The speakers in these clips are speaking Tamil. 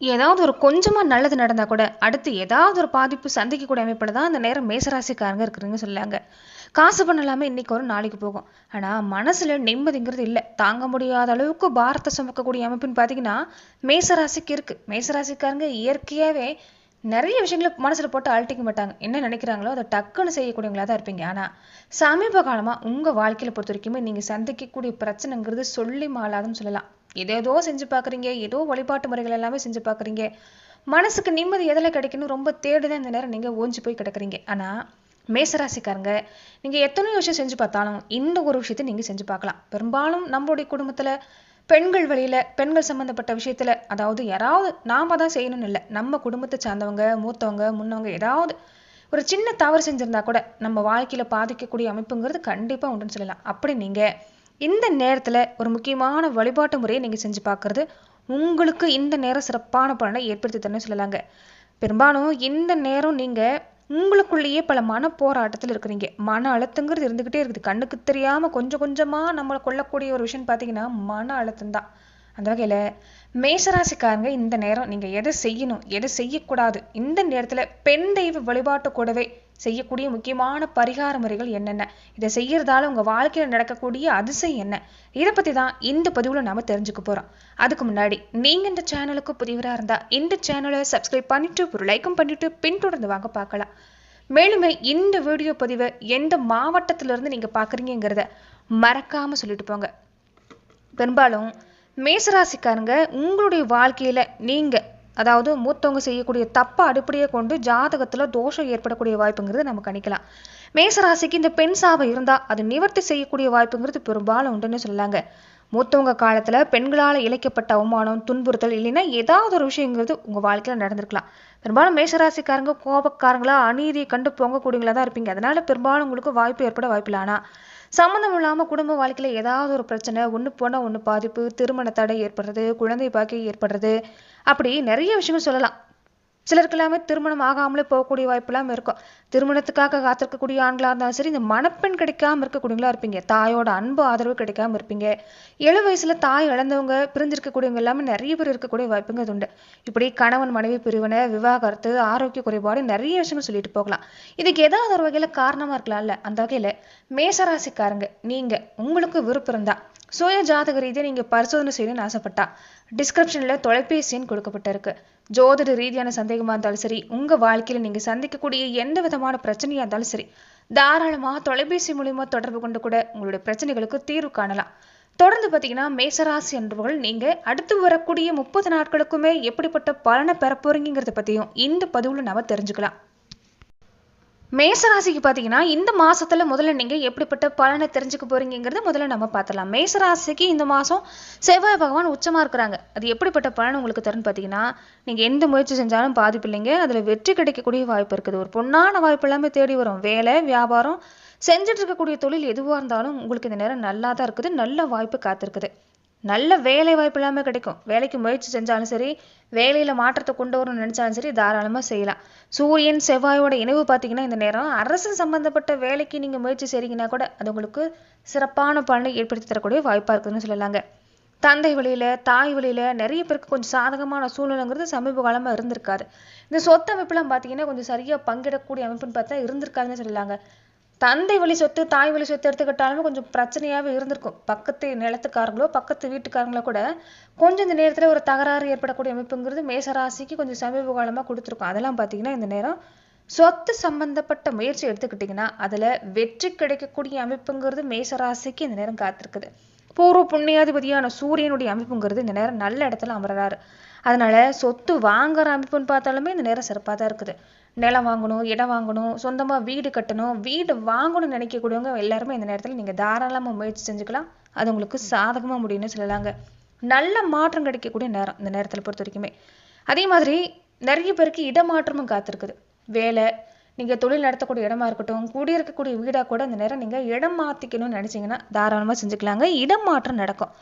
ஏதாவது ஒரு கொஞ்சமாக நல்லது நடந்தால் கூட அடுத்து ஏதாவது ஒரு பாதிப்பு சந்திக்கக்கூடிய அமைப்பில் தான் அந்த நேரம் மேசராசிக்காரங்க இருக்கிறீங்க சொல்லாங்க. காசு பணம் இன்றைக்கி இன்னைக்கு வரும் நாளைக்கு போகும். ஆனால் மனசில் நிம்மதிங்கிறது இல்லை. தாங்க முடியாத அளவுக்கு பாரத்தை சுமக்கக்கூடிய அமைப்புன்னு பார்த்தீங்கன்னா மேசராசிக்கு இருக்குது மேசராசிக்காரங்க இயற்கையாகவே நிறைய விஷயங்களை மனசில் போட்டு அழட்டிக்க மாட்டாங்க. என்ன நினைக்கிறாங்களோ அதை டக்குன்னு செய்யக்கூடியவங்களா தான் இருப்பீங்க. ஆனா சமீப காலமா உங்க வாழ்க்கையில பொறுத்த வரைக்குமே நீங்க சந்திக்கக்கூடிய பிரச்சனைங்கிறது சொல்லி மாலாதுன்னு சொல்லலாம். ஏதேதோ செஞ்சு பார்க்குறீங்க ஏதோ வழிபாட்டு முறைகள் எல்லாமே செஞ்சு பார்க்குறீங்க. மனசுக்கு நிம்மதி எதில் கிடைக்கணும் ரொம்ப தேடிதான் இந்த நேரம் நீங்க ஓஞ்சி போய் கிடக்குறீங்க. ஆனா மேசராசிக்காரங்க நீங்க எத்தனையோ விஷயம் செஞ்சு பார்த்தாலும் இந்த ஒரு விஷயத்தை நீங்க செஞ்சு பார்க்கலாம். பெரும்பாலும் நம்மளுடைய குடும்பத்துல பெண்கள் வழியில் பெண்கள் சம்மந்தப்பட்ட விஷயத்தில் அதாவது யாராவது நாம தான் செய்யணும்னு இல்லை நம்ம குடும்பத்தை சார்ந்தவங்க மூத்தவங்க முன்னவங்க ஏதாவது ஒரு சின்ன தவறு செஞ்சிருந்தா கூட நம்ம வாழ்க்கையில் பாதிக்கக்கூடிய அமைப்புங்கிறது கண்டிப்பாக உண்டுன்னு சொல்லலாம். அப்படி நீங்கள் இந்த நேரத்தில் ஒரு முக்கியமான வழிபாட்டு முறையை நீங்கள் செஞ்சு பார்க்குறது உங்களுக்கு இந்த நேரம் சிறப்பான பலனை ஏற்படுத்தி தரணும்னு சொல்லலாங்க. பெரும்பாலும் இந்த நேரம் நீங்கள் உங்களுக்குள்ளேயே பல மன போராட்டத்தில் இருக்கிறீங்க. மன அழுத்தங்கிறது இருந்துகிட்டே இருக்குது. கண்ணுக்கு தெரியாம கொஞ்சம் கொஞ்சமா நம்மளை கொள்ளக்கூடிய ஒரு விஷயம் பார்த்தீங்கன்னா மன அழுத்தம் தான். அந்த வகையில மேசராசிக்காரங்க இந்த நேரம் நீங்க எதை செய்யணும் எதை செய்யக்கூடாது இந்த நேரத்துல பெண் தெய்வ வழிபாட்டு கூடவே செய்யக்கூடிய முக்கியமான பரிகார முறைகள் என்னென்ன? இதை செய்யறதால உங்க வாழ்க்கையில நடக்கக்கூடிய அதிசயம் என்ன? இதை பத்தி தான் இந்த பதிவுல நாம தெரிஞ்சுக்க போறோம். அதுக்கு முன்னாடி நீங்க இந்த சேனலுக்கு புதியவரா இருந்தா இந்த சேனலை சப்ஸ்கிரைப் பண்ணிட்டு ஒரு லைக்கும் பண்ணிட்டு பின்தொடர்ந்து வாங்க பார்க்கலாம். மேலுமே இந்த வீடியோ பதிவை எந்த மாவட்டத்திலிருந்து நீங்கள் நீங்க பாக்குறீங்கிறத மறக்காம சொல்லிட்டு போங்க. பெரும்பாலும் மேசராசிக்காரங்க உங்களுடைய வாழ்க்கையில நீங்க அதாவது மூத்தவங்க செய்யக்கூடிய தப்பை அடிப்படையை கொண்டு ஜாதகத்தில் தோஷம் ஏற்படக்கூடிய வாய்ப்புங்கிறது நம்ம கணிக்கலாம். மேசராசிக்கு இந்த பெண் சாபம் இருந்தால் அது நிவர்த்தி செய்யக்கூடிய வாய்ப்புங்கிறது பெரும்பாலும் உண்டுன்னு சொல்லலாங்க மூத்தவங்க காலத்தில் பெண்களால் இழைக்கப்பட்ட அவமானம் துன்புறுத்தல் இல்லைன்னா ஏதாவது ஒரு விஷயங்கிறது உங்கள் வாழ்க்கையில் நடந்திருக்கலாம். பெரும்பாலும் மேசராசிக்காரங்க கோபக்காரங்களா அநீதியை கண்டு பொங்கக்கூடியவங்களா தான் இருப்பீங்க. அதனால பெரும்பாலும் உங்களுக்கு வாய்ப்பு ஏற்பட வாய்ப்பில்லை. ஆனா சம்மந்தம் இல்லாம குடும்ப வாழ்க்கையில ஏதாவது ஒரு பிரச்சனை ஒண்ணு போனா ஒண்ணு பாதிப்பு திருமண தடை ஏற்படுறது குழந்தை பாக்கி ஏற்படுறது அப்படி நிறைய விஷயங்கள் சொல்லலாம். சிலருக்கு எல்லாமே திருமணம் ஆகாமலே போகக்கூடிய வாய்ப்பெல்லாம் இருக்கும். திருமணத்துக்காக காத்திருக்கக்கூடிய ஆண்களாக இருந்தாலும் சரி இந்த மணப்பெண் கிடைக்காம இருக்கக்கூடியவங்களா இருப்பீங்க. தாயோட அன்பு ஆதரவு கிடைக்காம இருப்பீங்க. ஏழு வயசுல தாய் இழந்தவங்க பிரிஞ்சிருக்கக்கூடியவங்க எல்லாமே நிறைய பேர் இருக்கக்கூடிய வாய்ப்புங்க அது உண்டு. இப்படி கணவன் மனைவி பிரிவினை விவாகரத்து ஆரோக்கிய குறைபாடு நிறைய விஷயங்கள் சொல்லிட்டு போகலாம். இதுக்கு ஏதாவது ஒரு வகையில காரணமா இருக்கலாம்ல? அந்த வகையில மேசராசிக்காரங்க நீங்க உங்களுக்கு விருப்பம் இருந்தா சுய ஜாதக ரீதியா நீங்க பரிசோதனை செய்யணும்னு ஆசைப்பட்டா டிஸ்கிரிப்ஷனில் தொலைபேசின்னு கொடுக்கப்பட்டிருக்கு. ஜோதிட ரீதியான சந்தேகமாக இருந்தாலும் சரி உங்கள் வாழ்க்கையில் நீங்கள் சந்திக்கக்கூடிய எந்த விதமான பிரச்சனையாக இருந்தாலும் சரி தாராளமாக தொலைபேசி மூலிமா தொடர்பு கொண்டு கூட உங்களுடைய பிரச்சனைகளுக்கு தீர்வு காணலாம். தொடர்ந்து பார்த்தீங்கன்னா மேசராசி என்பவர்கள் நீங்கள் அடுத்து வரக்கூடிய முப்பது நாட்களுக்குமே எப்படிப்பட்ட பலனை பெற போறீங்கிறத இந்த பதிவில் நாம் தெரிஞ்சுக்கலாம். மேசராசிக்கு பார்த்தீங்கன்னா இந்த மாதத்தில் முதல்ல நீங்கள் எப்படிப்பட்ட பலனை தெரிஞ்சுக்க போகிறீங்கிறத முதல்ல நம்ம பார்த்துலாம் மேசராசிக்கு இந்த மாதம் செவ்வாய் பகவான் உச்சமாக இருக்கிறாங்க. அது எப்படிப்பட்ட பலன் உங்களுக்கு தரும்னு பார்த்தீங்கன்னா நீங்கள் எந்த முயற்சி செஞ்சாலும் பாதிப்பு இல்லைங்க. வெற்றி கிடைக்கக்கூடிய வாய்ப்பு இருக்குது. ஒரு பொண்ணான வாய்ப்பு எல்லாமே தேடி வரும். வேலை வியாபாரம் செஞ்சுட்டு இருக்கக்கூடிய தொழில் எதுவாக இருந்தாலும் உங்களுக்கு இந்த நேரம் நல்லா தான் இருக்குது. நல்ல வாய்ப்பு காத்திருக்குது. நல்ல வேலை வாய்ப்பு இல்லாமல் கிடைக்கும். வேலைக்கு முயற்சி செஞ்சாலும் சரி வேலையில் மாற்றத்தை கொண்டு வரணும்னு நினச்சாலும் சரி தாராளமாக செய்யலாம். சூரியன் செவ்வாயோட இணைவு பார்த்தீங்கன்னா இந்த நேரம் அரசு சம்மந்தப்பட்ட வேலைக்கு நீங்க முயற்சி செய்கிறீங்கன்னா கூட அது உங்களுக்கு சிறப்பான பலனை ஏற்படுத்தி தரக்கூடிய வாய்ப்பா இருக்குதுன்னு சொல்லலாங்க. தந்தை வழியில தாய் வழியில நிறைய பேருக்கு கொஞ்சம் சாதகமான சூழ்நிலைங்கிறது சமீப காலமாக இருந்திருக்காது. இந்த சொத்து அமைப்புலாம் பார்த்தீங்கன்னா கொஞ்சம் சரியா பங்கிடக்கூடிய அமைப்புன்னு பார்த்தா இருந்திருக்காதுன்னு சொல்லலாங்க. தந்தை வழி சொத்து தாய் வழி சொத்து எடுத்துக்கிட்டாலுமே கொஞ்சம் பிரச்சனையாவே இருந்திருக்கும். பக்கத்து நிலத்துக்காரங்களோ பக்கத்து வீட்டுக்காரங்களோ கூட கொஞ்சம் இந்த நேரத்துல ஒரு தகராறு ஏற்படக்கூடிய அமைப்புங்கிறது மேசராசிக்கு கொஞ்சம் சமீப காலமாக கொடுத்துருக்கும். அதெல்லாம் பார்த்தீங்கன்னா இந்த நேரம் சொத்து சம்பந்தப்பட்ட முயற்சி எடுத்துக்கிட்டிங்கன்னா அதுல வெற்றி கிடைக்கக்கூடிய அமைப்புங்கிறது மேசராசிக்கு இந்த நேரம் காத்திருக்குது. பூர்வ புண்ணியாதிபதியான சூரியனுடைய அமைப்புங்கிறது இந்த நேரம் நல்ல இடத்துல அமர்றாரு. அதனால சொத்து வாங்குற அமைப்புன்னு பார்த்தாலுமே இந்த நேரம் சிறப்பாக தான் இருக்குது. நிலம் வாங்கணும் இடம் வாங்கணும் சொந்தமா வீடு கட்டணும் வீடு வாங்கணும்னு நினைக்கக்கூடியவங்க எல்லாருமே இந்த நேரத்தில் நீங்க தாராளமாக முயற்சி செஞ்சுக்கலாம். அது உங்களுக்கு சாதகமாக முடியும்னு சொல்லலாங்க. நல்ல மாற்றம் கிடைக்கக்கூடிய நேரம் இந்த நேரத்தில் பொறுத்த வரைக்குமே. அதே மாதிரி நிறைய பேருக்கு இடமாற்றமும் காத்திருக்குது. வேலை நீங்க தொழில் நடத்தக்கூடிய இடமா இருக்கட்டும் குடியிருக்கக்கூடிய வீடாக கூட இந்த நேரம் நீங்கள் இடம் மாத்திக்கணும்னு நினைச்சீங்கன்னா தாராளமாக செஞ்சுக்கலாங்க. இடம் மாற்றம் நடக்கும்.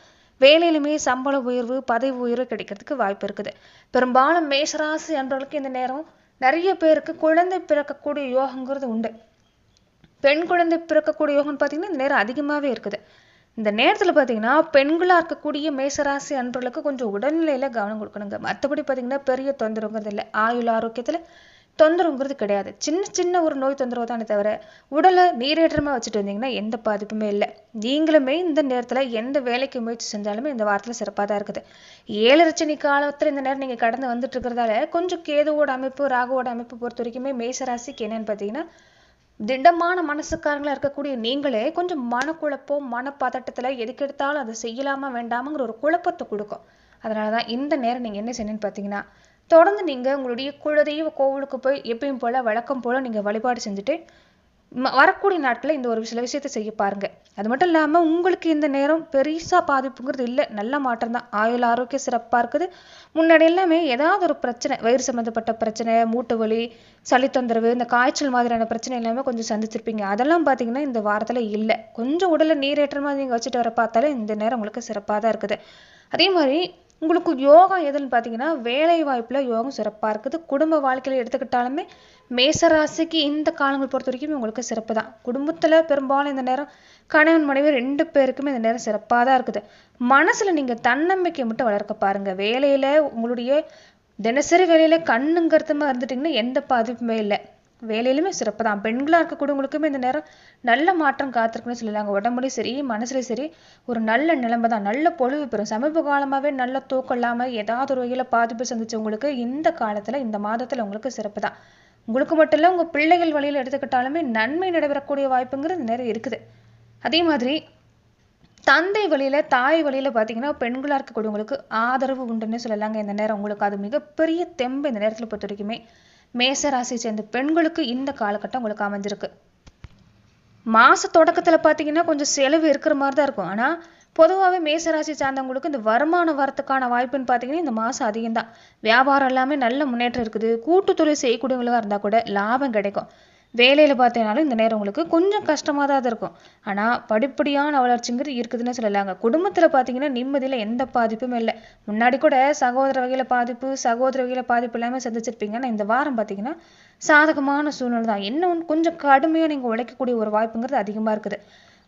வேலையிலுமே சம்பள உயர்வு பதவி உயர்வு கிடைக்கிறதுக்கு வாய்ப்பு இருக்குது. பெரும்பாலும் மேஷராசி அன்பர்களுக்கு இந்த நேரம் நிறைய பேருக்கு குழந்தை பிறக்கக்கூடிய யோகங்கிறது உண்டு. பெண் குழந்தை பிறக்கக்கூடிய யோகம்னு பார்த்தீங்கன்னா இந்த நேரம் அதிகமாகவே இருக்குது. இந்த நேரத்தில் பார்த்தீங்கன்னா பெண்களாக இருக்கக்கூடிய மேசராசி அன்பர்களுக்கு கொஞ்சம் உடல்நிலையில கவனம் கொடுக்கணுங்க. மற்றபடி பார்த்தீங்கன்னா பெரிய தொந்தரவுங்கிறது இல்லை. ஆயுள் ஆரோக்கியத்தில் தொந்தரவுங்கிறது கிடையாது. சின்ன சின்ன ஒரு நோய் தொந்தரவு தானே தவிர உடலை நீரேற்றமாக வச்சுட்டு வந்தீங்கன்னா எந்த பாதிப்புமே இல்லை. நீங்களுமே இந்த நேரத்தில் எந்த வேலைக்கு முயற்சி செஞ்சாலுமே இந்த வாரத்தில் சிறப்பாக தான் இருக்குது. ஏழரச்சனி காலத்தில் இந்த நேரம் நீங்கள் கடந்து வந்துட்டு இருக்கிறதால கொஞ்சம் கேதுவோட அமைப்பு ராகுவோட அமைப்பு பொறுத்த வரைக்குமே மேசராசிக்கு என்னன்னு பார்த்தீங்கன்னா திடமான மனசுக்காரங்களா இருக்கக்கூடிய நீங்களே கொஞ்சம் மனக்குழப்பம் மனப்பதட்டத்துல எதுக்கெடுத்தாலும் அதை செய்யலாமா வேண்டாமாங்கிற ஒரு குழப்பத்தை கொடுக்கும். அதனால தான் இந்த நேரம் நீங்க என்ன செய்யணும்னு பார்த்தீங்கன்னா தொடர்ந்து நீங்கள் உங்களுடைய குலதெய்வ கோவிலுக்கு போய் எப்பயும் போல் வழக்கம் போல் நீங்கள் வழிபாடு செஞ்சுட்டு ம- வரக்கூடிய நாட்களில் இந்த ஒரு சில விஷயத்தை செய்ய பாருங்கள் அது மட்டும் இல்லாமல் உங்களுக்கு இந்த நேரம் பெருசாக பாதிப்புங்கிறது இல்லை. நல்ல மாற்றம் தான். ஆயுள் ஆரோக்கியம் சிறப்பாக இருக்குது. முன்னாடி எல்லாமே ஏதாவது ஒரு பிரச்சனை வயிறு சம்மந்தப்பட்ட பிரச்சனை மூட்டு வலி சளி தொந்தரவு இந்த காய்ச்சல் மாதிரியான பிரச்சனை எல்லாமே கொஞ்சம் சந்திச்சிருப்பீங்க. அதெல்லாம் பார்த்தீங்கன்னா இந்த வாரத்தில் இல்லை. கொஞ்சம் உடலை நீரேற்றமாக நீங்கள் வச்சுட்டு வர பார்த்தாலே இந்த நேரம் உங்களுக்கு சிறப்பாக தான் இருக்குது. அதே மாதிரி உங்களுக்கு யோகா எதுன்னு பார்த்தீங்கன்னா வேலை வாய்ப்பில் யோகம் சிறப்பாக இருக்குது. குடும்ப வாழ்க்கையில் எடுத்துக்கிட்டாலுமே மேசராசிக்கு இந்த காலங்கள் பொறுத்த வரைக்கும் உங்களுக்கு சிறப்பு தான் குடும்பத்தில் பெரும்பாலும் இந்த நேரம் கணவன் மனைவி ரெண்டு பேருக்குமே இந்த நேரம் சிறப்பாக தான் இருக்குது. மனசில் நீங்கள் தன்னம்பிக்கை மட்டும் வளர்க்க பாருங்கள் வேலையில் உங்களுடைய தினசரி வேலையில் கண்ணுங்கிறதுமா இருந்துட்டிங்கன்னா எந்த பாதிப்புமே இல்லை. வேலையிலுமே சிறப்பு தான். பெண்களாக இருக்கக்கூடியவங்களுக்குமே இந்த நேரம் நல்ல மாற்றம் காத்திருக்குன்னு சொல்லலாங்க உடம்புலையும் சரி மனசுலையும் சரி ஒரு நல்ல நிலைமை தான். நல்ல பொழுது பெறும் சமீப காலமாவே நல்ல தூக்கம் இல்லாம ஏதாவது ஒரு வகையில பாதிப்பு சந்திச்சவங்களுக்கு இந்த காலத்துல இந்த மாதத்துல உங்களுக்கு சிறப்பு தான். உங்களுக்கு மட்டும் இல்ல உங்க பிள்ளைகள் வழியில எடுத்துக்கிட்டாலுமே நன்மை நடைபெறக்கூடிய வாய்ப்புங்கிறது நிறைய இருக்குது. அதே மாதிரி தந்தை வழியில தாய் வழியில பாத்தீங்கன்னா பெண்களா இருக்கக்கூடியவங்களுக்கு ஆதரவு உண்டுன்னு சொல்லலாங்க. இந்த நேரம் உங்களுக்கு அது மிகப்பெரிய தெம்பு இந்த நேரத்தில் பொறுத்த வரைக்குமே மேச ராசியை சேர்ந்த பெண்களுக்கு இந்த காலகட்டம் உங்களுக்கு அமைஞ்சிருக்கு. மாச தொடக்கத்துல பாத்தீங்கன்னா கொஞ்சம் செலவு இருக்கிற மாதிரி தான் இருக்கும். ஆனா பொதுவாகவே மேசராசி சார்ந்தவங்களுக்கு இந்த வருமானம் வரத்துக்கான வாய்ப்புன்னு பார்த்தீங்கன்னா இந்த மாசம் அதிகம்தான். வியாபாரம் எல்லாமே நல்ல முன்னேற்றம் இருக்குது. கூட்டு தொழில் செய்யக்கூடியவங்களா இருந்தா கூட லாபம் கிடைக்கும். வேலையில பார்த்தீங்கனாலும் இந்த நேரம் உங்களுக்கு கொஞ்சம் கஷ்டமாக தான் இருக்கும். ஆனா படிப்படியான வளர்ச்சிங்கிறது இருக்குதுன்னு சொல்லலாங்க. குடும்பத்துல பார்த்தீங்கன்னா நிம்மதியில எந்த பாதிப்பும் இல்லை. முன்னாடி கூட சகோதர வகையில பாதிப்பு சகோதர வகையில பாதிப்பு எல்லாமே சந்திச்சிருப்பீங்க. ஆனால் இந்த வாரம் பார்த்தீங்கன்னா சாதகமான சூழ்நிலை தான். என்ன கொஞ்சம் கடுமையா நீங்க உழைக்கக்கூடிய ஒரு வாய்ப்புங்கிறது அதிகமா இருக்குது.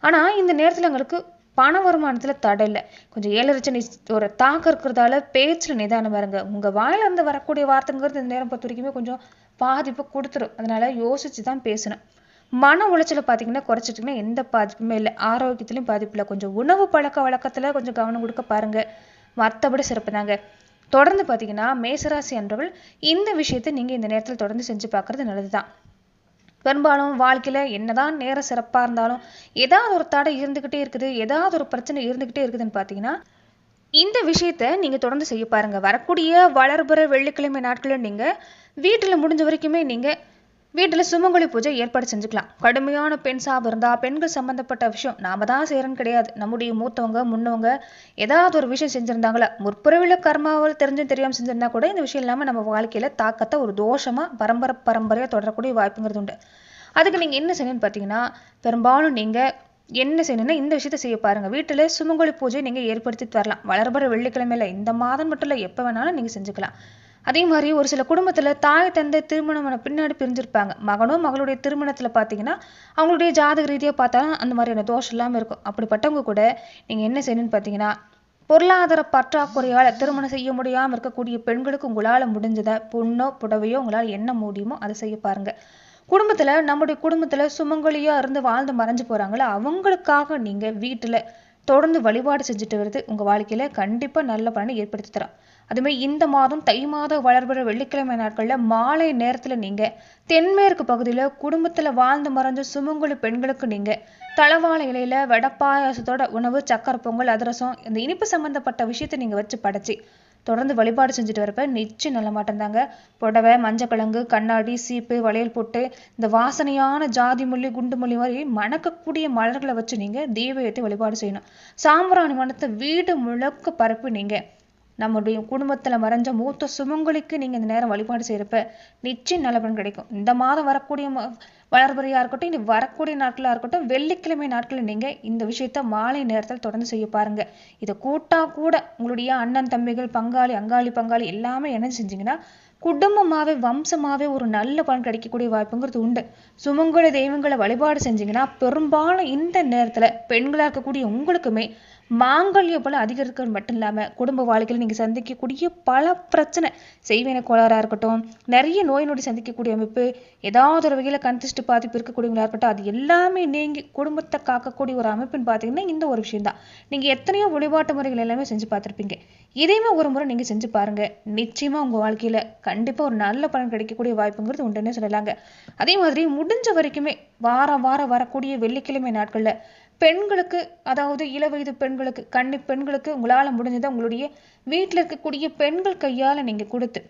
ஆனா இந்த நேரத்துல உங்களுக்கு பண வருமானத்துல தடை இல்லை. கொஞ்சம் ஏழரைச்சனி ஒரு தாக்கம் இருக்கிறதால பேச்சுல நிதானம் இருங்க. உங்க வாயில இருந்து வரக்கூடிய வார்த்தைங்கிறது இந்த நேரம் பொறுத்த வரைக்குமே கொஞ்சம் பாதிப்பு கொடுத்துரும். அதனால யோசிச்சு தான் பேசணும். மன உளைச்சலை பார்த்தீங்கன்னா குறைச்சிட்டிங்கன்னா எந்த பாதிப்புமே இல்லை. ஆரோக்கியத்திலையும் பாதிப்பு இல்லை. கொஞ்சம் உணவு பழக்க வழக்கத்துல கொஞ்சம் கவனம் கொடுக்க பாருங்க. மற்றபடி சிறப்பு தாங்க. தொடர்ந்து பார்த்தீங்கன்னா மேசராசி என்றவள் இந்த விஷயத்தை நீங்க இந்த நேரத்தில் தொடர்ந்து செஞ்சு பார்க்கறது நல்லதுதான். பெரும்பாலும் வாழ்க்கையில என்னதான் நேரம் சிறப்பா இருந்தாலும் ஏதாவது ஒரு தடை இருந்துகிட்டே இருக்குது ஏதாவது ஒரு பிரச்சனை இருந்துகிட்டே இருக்குதுன்னு பார்த்தீங்கன்னா இந்த விஷயத்த நீங்க தொடர்ந்து செய்ய பாருங்க. வரக்கூடிய வளர்புற வெள்ளிக்கிழமை நாட்களில் நீங்க வீட்டில் முடிஞ்ச வரைக்குமே நீங்கள் வீட்டில் சுமங்கலி பூஜை ஏற்பாடு செஞ்சுக்கலாம். கடுமையான பெண் சாபம் இருந்தால் பெண்கள் சம்மந்தப்பட்ட விஷயம் நாம தான் செய்யறோன்னு கிடையாது. நம்முடைய மூத்தவங்க முன்னவங்க ஏதாவது ஒரு விஷயம் செஞ்சுருந்தாங்களா? முற்புறவில் கர்மாவில் தெரிஞ்சும் தெரியாமல் செஞ்சிருந்தா கூட இந்த விஷயம் இல்லாமல் நம்ம வாழ்க்கையில் தாக்கத்தை ஒரு தோஷமாக பரம்பரை பரம்பரையாக தொடரக்கூடிய வாய்ப்புங்கிறது உண்டு. அதுக்கு நீங்கள் என்ன செய்யணும்னு பார்த்தீங்கன்னா பெரும்பாலும் நீங்கள் என்ன செய்யணும்னா இந்த விஷயத்த செய்ய பாருங்கள் வீட்டில் சுமங்கொழி பூஜை நீங்கள் ஏற்படுத்தி தரலாம் வளர்புற வெள்ளிக்கிழமையில் இந்த மாதம் மட்டும் இல்லை எப்போ வேணாலும் நீங்கள் செஞ்சுக்கலாம். அதே மாதிரி ஒரு சில குடும்பத்துல தாய் தந்தை திருமணம் பின்னாடி பிரிஞ்சிருப்பாங்க. மகனும் மகளுடைய திருமணத்துல பார்த்தீங்கன்னா அவங்களுடைய ஜாதக ரீதியா பார்த்தாலும் அந்த மாதிரியான தோஷம் இல்லாமல் இருக்கும். அப்படிப்பட்டவங்க கூட நீங்க என்ன செய்யணும்னு பார்த்தீங்கன்னா பொருளாதார பற்றாக்குறையால திருமணம் செய்ய முடியாமல் இருக்கக்கூடிய பெண்களுக்கு உங்களால முடிஞ்சதை பொண்ணோ புடவையோ உங்களால என்ன முடியுமோ அதை செய்ய பாருங்க. குடும்பத்துல நம்முடைய குடும்பத்துல சுமங்கலியாக இருந்து வாழ்ந்து மறைஞ்சு போறாங்களே அவங்களுக்காக நீங்க வீட்டுல தொடர்ந்து வழிபாடு செஞ்சுட்டு வருது உங்கள் வாழ்க்கையில் கண்டிப்பாக நல்ல பலனை ஏற்படுத்தி தரும். அதுமாதிரி இந்த மாதம் தை மாத வளர்பிற வெள்ளிக்கிழமை நாட்களில் மாலை நேரத்தில் நீங்கள் தென்மேற்கு பகுதியில் குடும்பத்தில் வாழ்ந்து மறைஞ்ச சுமங்குழு பெண்களுக்கு நீங்கள் தளவாழ இலையில வடப்பாயசத்தோட உணவு சக்கரை பொங்கல் அதிரசம் இந்த இனிப்பு சம்மந்தப்பட்ட விஷயத்தை நீங்கள் வச்சு படைச்சு தொடர்ந்து வழிபாடு செஞ்சுட்டு வரப்ப நிச்சயம் நல்ல மாட்டேந்தாங்க புடவை மஞ்சக்கிழங்கு கண்ணாடி சீப்பு வளையல் போட்டு இந்த வாசனையான ஜாதி மொழி குண்டு மொழி மாதிரி மணக்கக்கூடிய மலர்களை வச்சு நீங்கள் தெய்வத்தை வழிபாடு செய்யணும். சாம்பிராணி மனத்தை வீடு முழுக்க பரப்பு நீங்கள் நம்முடைய குடும்பத்துல மறைஞ்ச மூத்த சுமங்கலிக்கு நீங்கள் இந்த நேரம் வழிபாடு செய்கிறப்ப நிச்சயம் நல்ல பலன் கிடைக்கும். இந்த மாதம் வரக்கூடிய வளர்பறையாக இருக்கட்டும் இனி வரக்கூடிய நாட்களா இருக்கட்டும் வெள்ளிக்கிழமை நாட்களில் நீங்கள் இந்த விஷயத்த மாலை நேரத்தில் தொடர்ந்து செய்ய பாருங்க. இதை கூட்டா கூட உங்களுடைய அண்ணன் தம்பிகள் பங்காளி அங்காளி பங்காளி எல்லாமே என்ன செஞ்சீங்கன்னா குடும்பமாவே வம்சமாவே ஒரு நல்ல பலன் கிடைக்கக்கூடிய வாய்ப்புங்கிறது உண்டு. சுமங்கல தெய்வங்களை வழிபாடு செஞ்சீங்கன்னா பெரும்பாலும் இந்த நேரத்தில் பெண்களாக இருக்கக்கூடிய உங்களுக்குமே மாங்கல்ய பலம் அதிகரிக்கிறது மட்டும் இல்லாம குடும்ப வாழ்க்கையில் நீங்க சந்திக்கக்கூடிய பல பிரச்சனை செய்வின கோளாறா இருக்கட்டும் நிறைய நோய் நொடி சந்திக்கக்கூடிய அமைப்பு ஏதாவது ஒரு வகையில கந்திஷ்டு பாதிப்பு இருக்கக்கூடியவங்களா இருக்கட்டும் அது எல்லாமே நீங்கி குடும்பத்தை காக்கக்கூடிய ஒரு அமைப்புன்னு பார்த்தீங்கன்னா இந்த ஒரு விஷயம் தான் நீங்க எத்தனையோ வழிபாட்டு முறைகள் எல்லாமே செஞ்சு பார்த்திருப்பீங்க இதையுமே ஒரு முறை நீங்க செஞ்சு பாருங்க. நிச்சயமா உங்க வாழ்க்கையில கண்டிப்பா ஒரு நல்ல பலன் கிடைக்கக்கூடிய வாய்ப்புங்கிறது உண்டுன்னே சொல்லலாங்க. அதே மாதிரி முடிஞ்ச வரைக்குமே வாரம் வாரம் வரக்கூடிய வெள்ளிக்கிழமை நாட்கள்ல பெண்களுக்கு அதாவது இளவயது பெண்களுக்கு கன்னி பெண்களுக்கு உங்களால் முடிஞ்சதை உங்களுடைய வீட்டில் இருக்கக்கூடிய பெண்கள் கையால் நீங்கள் கொடுத்து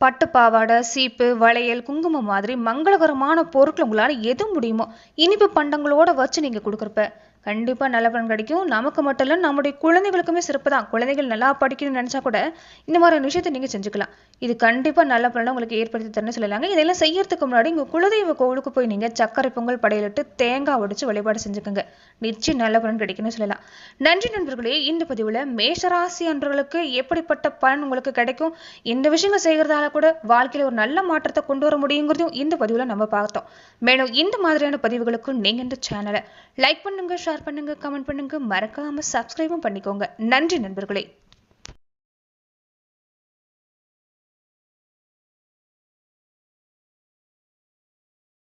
பட்டு பாவாடை சீப்பு வளையல் குங்குமம் மாதிரி மங்களகரமான பொருட்கள் உங்களால் எது முடியுமோ இனிப்பு பண்டங்களோட வச்சு நீங்கள் கொடுக்குறப்ப கண்டிப்பா நல்ல பலன் கிடைக்கும். நமக்கு மட்டும் இல்ல நம்முடைய குழந்தைகளுக்குமே சிறப்பு தான். குழந்தைகள் நல்லா படிக்கணும்னு நினைச்சா கூட இந்த மாதிரி விஷயத்தை நீங்க செஞ்சுக்கலாம். இது கண்டிப்பா நல்ல பலனை உங்களுக்கு ஏற்படுத்தி தரணும்னு சொல்லலாங்க. இதெல்லாம் செய்யறதுக்கு முன்னாடி உங்கள் குலதெய்வ கோவிலுக்கு போய் நீங்க சக்கரை பொங்கல் படையலிட்டு தேங்காய் உடைச்சு வழிபாடு செஞ்சுக்கோங்க. நிச்சயம் நல்ல பலன் கிடைக்கும்னு சொல்லலாம். நன்றி நண்பர்களே இந்த பதிவுல மேஷராசி அன்றர்களுக்கு எப்படிப்பட்ட பலன் உங்களுக்கு கிடைக்கும்? இந்த விஷயங்கள் செய்யறதால கூட வாழ்க்கையில ஒரு நல்ல மாற்றத்தை கொண்டு வர முடியுங்கிறதையும் இந்த பதிவுல நம்ம பார்த்தோம். மேலும் இந்த மாதிரியான பதிவுகளுக்கு நீங்க இந்த சேனலை லைக் பண்ணுங்க ஷேர் பண்ணுங்க கமெண்ட் பண்ணுங்க. மறக்காம சப்ஸ்கிரைபும் பண்ணிக்கோங்க. நன்றி நண்பர்களே.